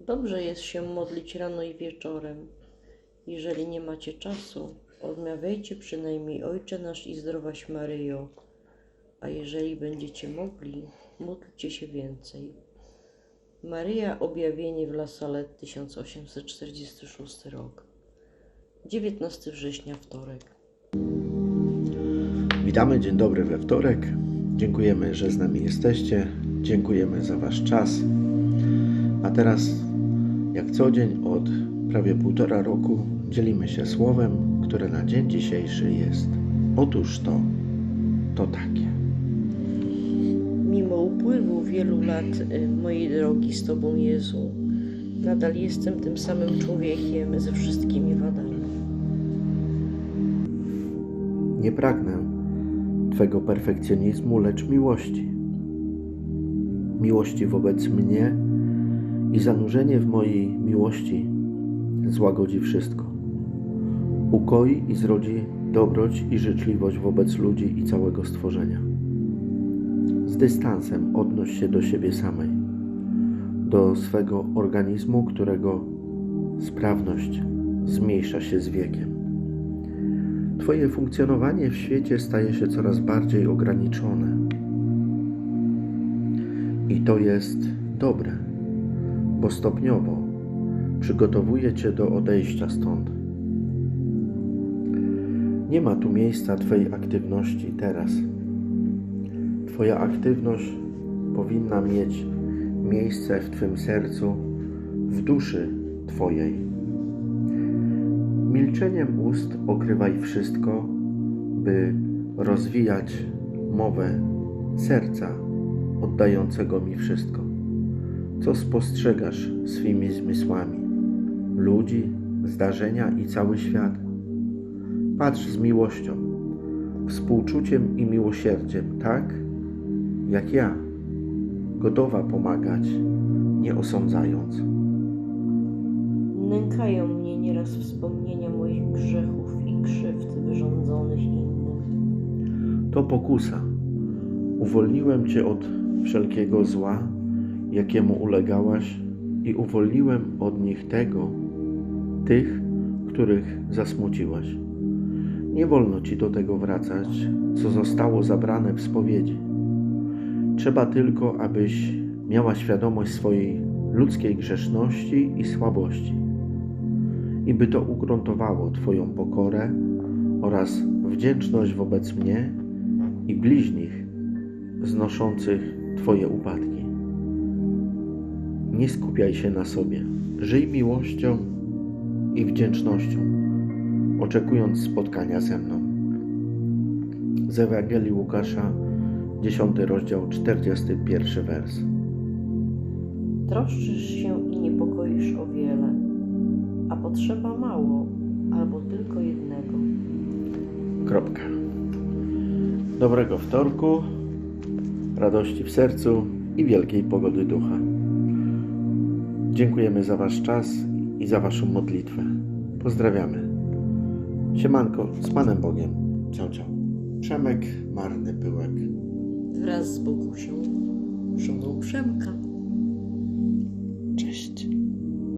Dobrze jest się modlić rano i wieczorem. Jeżeli nie macie czasu, odmawiajcie przynajmniej Ojcze nasz i zdrowaś Maryjo. A jeżeli będziecie mogli, módlcie się więcej. Maryja Objawienie w La Salette 1846 rok. 19 września, wtorek. Witamy, dzień dobry we wtorek. Dziękujemy, że z nami jesteście. Dziękujemy za Wasz czas. A teraz, jak co dzień od prawie półtora roku, dzielimy się słowem, które na dzień dzisiejszy jest. Otóż to, to takie. Mimo upływu wielu lat, y, moi drogi, z Tobą, Jezu, nadal jestem tym samym człowiekiem ze wszystkimi wadami. Nie pragnę Twego perfekcjonizmu, lecz miłości. Miłości wobec mnie i zanurzenie w mojej miłości złagodzi wszystko. Ukoi i zrodzi dobroć i życzliwość wobec ludzi i całego stworzenia. Z dystansem odnoś się do siebie samej, do swego organizmu, którego sprawność zmniejsza się z wiekiem. Twoje funkcjonowanie w świecie staje się coraz bardziej ograniczone. I to jest dobre, bo stopniowo przygotowuje Cię do odejścia stąd. Nie ma tu miejsca Twojej aktywności teraz. Twoja aktywność powinna mieć miejsce w Twym sercu, w duszy Twojej. Milczeniem ust okrywaj wszystko, by rozwijać mowę serca oddającego mi wszystko, co spostrzegasz swymi zmysłami, ludzi, zdarzenia i cały świat. Patrz z miłością, współczuciem i miłosierdziem, tak jak ja, gotowa pomagać, nie osądzając. Nękają mnie nieraz wspomnienia moich grzechów i krzywd wyrządzonych innym. To pokusa. Uwolniłem Cię od wszelkiego zła, jakiemu ulegałaś, i uwolniłem od nich tego, tych, których zasmuciłaś. Nie wolno Ci do tego wracać, co zostało zabrane w spowiedzi. Trzeba tylko, abyś miała świadomość swojej ludzkiej grzeszności i słabości, i by to ugruntowało Twoją pokorę oraz wdzięczność wobec mnie i bliźnich znoszących Twoje upadki. Nie skupiaj się na sobie. Żyj miłością i wdzięcznością, oczekując spotkania ze mną. Z Ewangelii Łukasza, 10 rozdział, 41 wers. Troszczysz się i niepokoisz o wiele, a potrzeba mało albo tylko jednego. Kropka. Dobrego wtorku, radości w sercu i wielkiej pogody ducha. Dziękujemy za Wasz czas i za Waszą modlitwę. Pozdrawiamy. Siemanko, z Panem Bogiem. Ciao, ciao. Przemek, marny pyłek. Wraz z Bogusią, żoną Przemka.